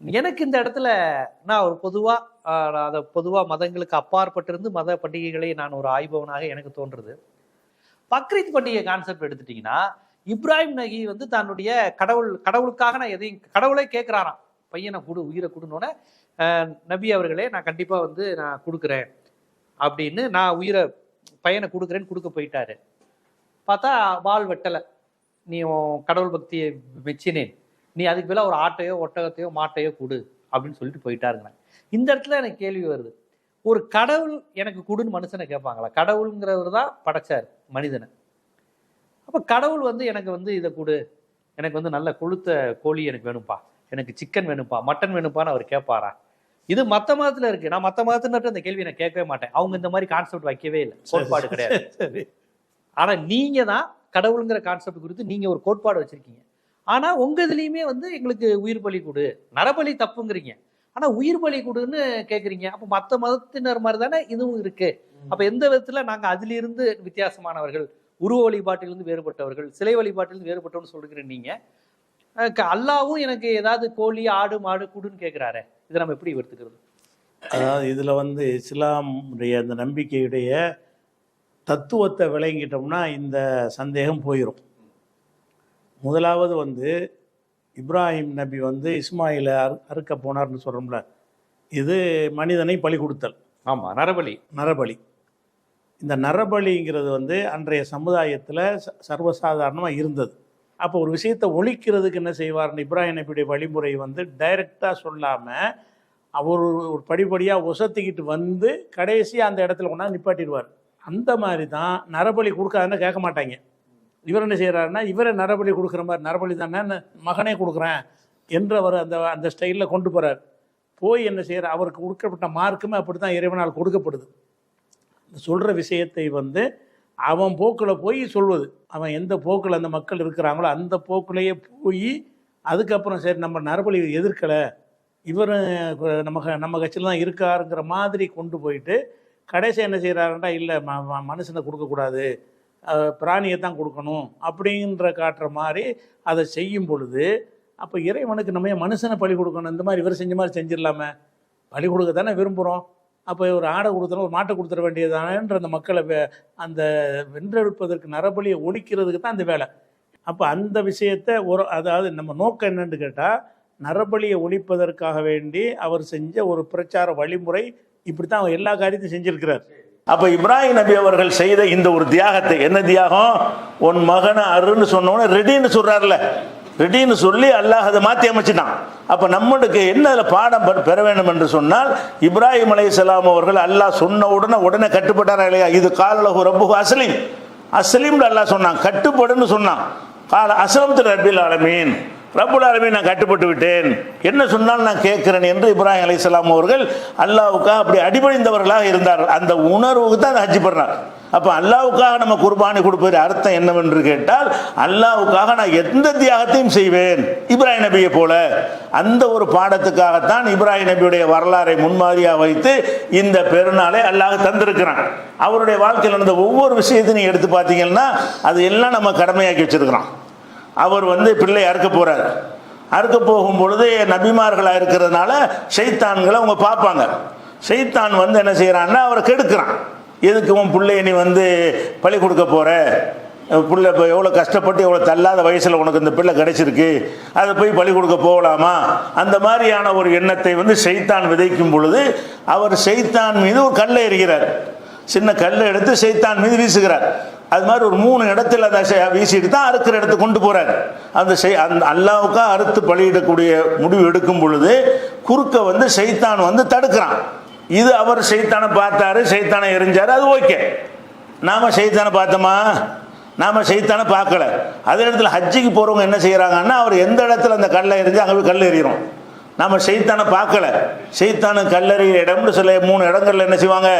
எனக்கு இந்த இடத்துல நான் ஒரு பொதுவாக அதை பொதுவாக மதங்களுக்கு அப்பாற்பட்டிருந்து மத பண்டிகைகளை நான் ஒரு ஆய்பவனாக எனக்கு தோன்றுது. பக்ரீத் பண்டிகை கான்செப்ட் எடுத்துட்டிங்கன்னா இப்ராஹிம் நகி வந்து தன்னுடைய கடவுள் கடவுளுக்காக நான் எதையும் கடவுளே கேட்குறாராம் பையனை கொடு உயிரை கொடுனோடனே நபி அவர்களே நான் கண்டிப்பாக வந்து நான் கொடுக்குறேன். அப்படின்னு நான் உயிரை பையனை கொடுக்குறேன்னு கொடுக்க போயிட்டாரு. பார்த்தா வால் வெட்டலை. நீ கடவுள் பக்தியை மெச்சினேன் நீ அதுக்கு பதிலா ஒரு ஆட்டையோ ஒட்டகத்தையோ மாட்டையோ கொடு அப்படின்னு சொல்லிட்டு போயிட்டாருங்க இந்த இடத்துல எனக்கு கேள்வி வருது. ஒரு கடவுள் எனக்கு கொடுன்னு மனுஷனை கேட்பாங்களா? கடவுளுங்கிறவர் தான் படைச்சார் மனிதனை. அப்ப கடவுள் வந்து எனக்கு வந்து இதை கொடு. எனக்கு வந்து நல்ல கொழுத்த கோழி எனக்கு வேணும்ப்பா. எனக்கு சிக்கன் வேணும்ப்பா. மட்டன் வேணும்ப்பான்னு அவர் கேட்பாரா? இது மத்த மதத்துல இருக்கு. நான் மத்த மதத்தினர்கிட்ட அந்த கேள்வி நான் கேட்கவே மாட்டேன். அவங்க இந்த மாதிரி கான்செப்ட் வைக்கவே இல்லை. கோட்பாடு கிடையாது. சரி. ஆனா நீங்க தான் கடவுளுங்கிற கான்செப்ட் குறித்து நீங்க ஒரு கோட்பாடு வச்சிருக்கீங்க. ஆனா உங்க இதுலயுமே வந்து எங்களுக்கு உயிர் பலி கொடு. நரபலி தப்புங்கிறீங்க. ஆனா உயிர் பலி கொடுன்னு கேக்குறீங்க. அப்ப மத்த மதத்தினர் மாதிரி தானே இதுவும் இருக்கு. அப்ப எந்த விதத்துல நாங்க அதுல இருந்து வித்தியாசமானவர்கள் உருவ வழிபாட்டிலிருந்து வேறுபட்டவர்கள் சிலை வழிபாட்டிலிருந்து வேறுபட்டவன்னு சொல்லுகிற நீங்க. அஹ் க- அல்லாவும் எனக்கு ஏதாவது கோழி ஆடு மாடு குடுன்னு கேக்குறாரே. இதை நம்ம எப்படி எடுத்துக்கிறது அதாவது இதில் வந்து இஸ்லாமுடைய அந்த நம்பிக்கையுடைய தத்துவத்தை விளங்கிட்டோம்னா இந்த சந்தேகம் போயிடும் முதலாவது வந்து இப்ராஹிம் நபி வந்து இஸ்மாயிலை அறு அறுக்க போனார்னு சொல்கிறோம்ல இது மனிதனை பலி கொடுத்தல். ஆமா நரபலி. நரபலி. இந்த நரபலிங்கிறது வந்து அன்றைய சமுதாயத்தில் சர்வசாதாரணமாக இருந்தது. அப்போ ஒரு விஷயத்தை ஒழிக்கிறதுக்கு என்ன செய்வார்னு இப்ராஹிம் நபியுடைய வழிமுறை வந்து டைரெக்டாக சொல்லாமல் அவர் ஒரு ஒரு படிப்படியாக ஒசத்திக்கிட்டு வந்து கடைசியாக அந்த இடத்துல கொண்டாந்து நிப்பாட்டிடுவார். அந்த மாதிரி தான் நரபலி கொடுக்காதுன்னு கேட்க மாட்டாங்க. இவர் என்ன செய்கிறாருன்னா இவரை நரபலி கொடுக்குற மாதிரி நரபலி தானே மகனே கொடுக்குறேன் என்று அவர் அந்த அந்த ஸ்டைலில் கொண்டு போகிறார் போய் என்ன செய்கிறார் அவருக்கு கொடுக்கப்பட்ட மார்க்குமே அப்படி தான் இறைவனால் கொடுக்கப்படுது. சொல்கிற விஷயத்தை வந்து அவன் போக்கில் போய் சொல்வது. அவன் எந்த போக்கில் அந்த மக்கள் இருக்கிறாங்களோ அந்த போக்கிலேயே போய் அதுக்கப்புறம் சரி நம்ம நரபலி எதிர்க்கலை இவர் நம்ம க- நம்ம கட்சியில் தான் இருக்காருங்கிற மாதிரி கொண்டு போயிட்டு கடைசி என்ன செய்கிறாருன்னா இல்லை ம மனுஷனை கொடுக்கக்கூடாது. பிராணியை தான் கொடுக்கணும் அப்படின்ற காட்டுற மாதிரி அதை செய்யும் பொழுது அப்போ இறைவனுக்கு நம்ம ஏன் மனுஷனை பழி கொடுக்கணும்? இந்த மாதிரி இவர் செஞ்ச மாதிரி செஞ்சிடலாமே. பலி கொடுக்க தானே விரும்புகிறோம் அப்போ ஒரு ஆடை கொடுத்தனும் ஒரு மாட்டை கொடுத்துட வேண்டியதானன்ற அந்த மக்களை வே- அந்த வென்றெடுப்பதற்கு நரபலியை ஒழிக்கிறதுக்கு தான் அந்த வேலை. அப்போ அந்த விஷயத்தை ஒரு அதாவது நம்ம நோக்கம் என்னன்னு கேட்டால் நரபலியை ஒழிப்பதற்காக வேண்டி அவர் செஞ்ச ஒரு பிரச்சார வழிமுறை இப்படி தான் அவர் எல்லா காரியத்தையும் செஞ்சுருக்கிறார். அப்போ இப்ராஹிம் நபி அவர்கள் செய்த இந்த ஒரு தியாகத்தை என்ன தியாகம்? உன் மகனை அருன்னு சொன்னோன்னே ரெடின்னு சொல்றாருல. ரெடின்னு சொல்லி அல்லாஹ் அதை மாற்றி அமைச்சிட்டான். அப்போ நம்மளுக்கு என்ன அதில் பாடம் பெற- பெற வேண்டும் என்று சொன்னால் இப்ராஹிம் அலை அலைஹிஸ்ஸலாம் அவர்கள் அல்லாஹ் சொன்ன உடனே உடனே கட்டுப்பட்டாரா இல்லையா? இது காலலகு ரப்பு அஸ்லீம். அஸ்லீம்னு அல்லாஹ் சொன்னான். கட்டுப்படுன்னு சொன்னான். கால அஸ்லம்து ரபில் ஆலமீன். ரப்புல் ஆலமீன் நான் கட்டுப்பட்டு விட்டேன் என்ன சொன்னாலும் நான் கேட்கிறேன் என்று இப்ராஹிம் அலைஹிஸ்ஸலாம் அவர்கள் அல்லாவுக்காக அப்படி அடிபணிந்தவர்களாக இருந்தார்கள். அந்த உணர்வுக்கு தான் அந்த ஹஜ் பண்ணார் அப்போ அல்லாவுக்காக நம்ம குர்பானி கொடுப்பது அர்த்தம் என்னவென்று கேட்டால் அல்லாவுக்காக நான் எந்த தியாகத்தையும் செய்வேன். இப்ராஹிம் நபியை போல. அந்த ஒரு பாடத்துக்காகத்தான் இப்ராஹிம் நபியுடைய வரலாறை முன்மாதிரியாக வைத்து இந்த பெருநாளை அல்லாஹ் தந்திருக்கிறான். அவருடைய வாழ்க்கையில் நடந்த ஒவ்வொரு விஷயத்தையும் எடுத்து பார்த்தீங்கன்னா அது எல்லாம் நம்ம கடமையாக்கி வச்சிருக்கிறோம் அவர் வந்து பிள்ளை அறுக்க போறார். அறுக்க போகும் பொழுது நபிமார்களாக இருக்கிறதுனால செய்தான்களை அவங்க பார்ப்பாங்க. செய்தான் வந்து என்ன செய்கிறான்னா அவரை கெடுக்கிறான். எதுக்கு உன் பிள்ளைய நீ வந்து பழி கொடுக்க போற? பிள்ளை இப்போ எவ்வளோ கஷ்டப்பட்டு எவ்வளோ தள்ளாத வயசில் உனக்கு இந்த பிள்ளை கிடைச்சிருக்கு. அதை போய் பழி கொடுக்க போகலாமா? அந்த மாதிரியான ஒரு எண்ணத்தை வந்து செய்தான் விதைக்கும் பொழுது அவர் செய்தான் மீது ஒரு கல்லை எறிகிறார். சின்ன கல்லை எடுத்து செய்தான் மீது வீசுகிறார். அது மாதிரி ஒரு மூணு இடத்துல அதை வீசிட்டு தான் அறுக்கிற இடத்துக்கு கொண்டு போறார். அந்த செய் அந்த அல்லாவுக்கா அறுத்து பலியிடக்கூடிய முடிவு எடுக்கும் பொழுது குறுக்க வந்து சைத்தான் வந்து தடுக்கிறான். இது அவர் சைத்தானை பார்த்தாரு சைத்தானை எரிஞ்சாரு அது ஓகே. நாம சைத்தானை பார்த்தோமா? நாம சைத்தானை பார்க்கல. அதே இடத்துல ஹஜ்ஜிக்கு போறவங்க என்ன செய்யறாங்கன்னா அவர் எந்த இடத்துல அந்த கல்லை எரிஞ்சு அங்கே போய் கல் எறிகிறோம் நம்ம செய்தானை பார்க்கல. செய்தானு கல்லறையில் இடம்னு சொல்ல மூணு இடங்கள்ல என்ன செய்வாங்க?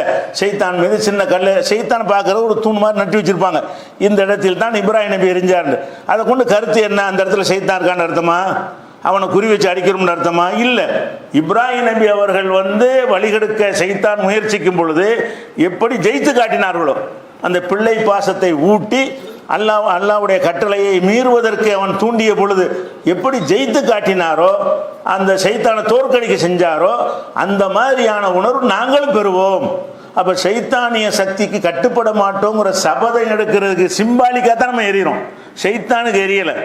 செய்தான் மீது சின்ன கல்ல செய்தானை பார்க்கறது ஒரு தூண் மாதிரி நட்டி வச்சிருப்பாங்க. இந்த இடத்தில் தான் இப்ராஹிம் நபி எரிஞ்சார்னு அதை கொண்டு கருத்து என்ன? அந்த இடத்துல செய்தான் இருக்கான்னு அர்த்தமா? அவனை குறி வச்சு அடிக்கணும்னு அர்த்தமா? இல்லை. இப்ராஹிம் நபி அவர்கள் வந்து வழிகெடுக்க செய்தான் முயற்சிக்கும் பொழுது எப்படி ஜெயித்து காட்டினார்களோ அந்த பிள்ளை பாசத்தை ஊட்டி அல்லாஹ் அல்லாவுடைய கட்டளையை மீறுவதற்கு அவன் தூண்டிய பொழுது எப்படி ஜெயித்து காட்டினாரோ அந்த சைத்தானை தோற்கடிக்க செஞ்சாரோ அந்த மாதிரியான உணர்வு நாங்களும் பெறுவோம். அப்ப சைத்தானிய சக்திக்கு கட்டுப்பட மாட்டோங்கிற சபதம் எடுக்கிறதுக்கு சிம்பாலிக்காக தான் நம்ம எறிகிறோம் சைத்தானுக்கு எரியலை.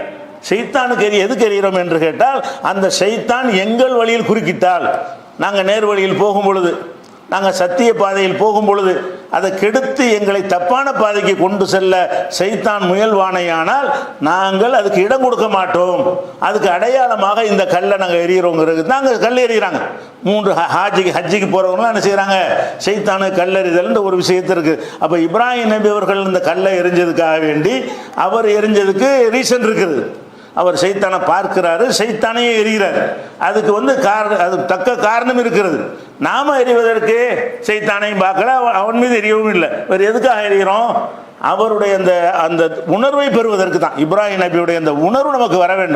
சைத்தானுக்கு எரிய எதுக்கு எறிகிறோம் என்று கேட்டால் அந்த சைத்தான் எங்கள் வழியில் குறுக்கிட்டால். நாங்கள் நேர் வழியில் போகும் பொழுது நாங்கள் சத்திய பாதையில் போகும் பொழுது அதை கெடுத்து எங்களை தப்பான பாதைக்கு கொண்டு செல்ல செய்தான் முயல்வானையானால் நாங்கள் அதுக்கு இடம் கொடுக்க மாட்டோம். அதுக்கு அடையாளமாக இந்த கல்லை நாங்கள் எறிகிறோங்கிறது. அங்கே கல் எறிகிறாங்க. மூன்று ஹ- ஹாஜிக்கு ஹஜ்ஜிக்கு போகிறவங்களாம் என்ன செய்கிறாங்க செய்தானு கல்லறிதல்ன்ற ஒரு விஷயத்து இருக்குது அப்போ இப்ராஹிம் நபி அவர்கள் இந்த கல்லை எரிஞ்சதுக்காக வேண்டி அவர் எரிஞ்சதுக்கு ரீசன் இருக்குது. அவர் சைத்தானை பார்க்கிறாரு சைத்தானையே எரிகிறார். அதுக்கு வந்து காரணம் அது தக்க காரணம் இருக்கிறது. நாம எறிவதற்கு சைத்தானையும் பார்க்கல அவன் அவன் மீது எரியவும் இல்லை. வேறு எதுக்காக எறிகிறோம் அவருடைய அந்த அந்த உணர்வை பெறுவதற்கு தான். இப்ராஹிம் நபியுடைய அந்த உணர்வு நமக்கு வர வேண்டும்.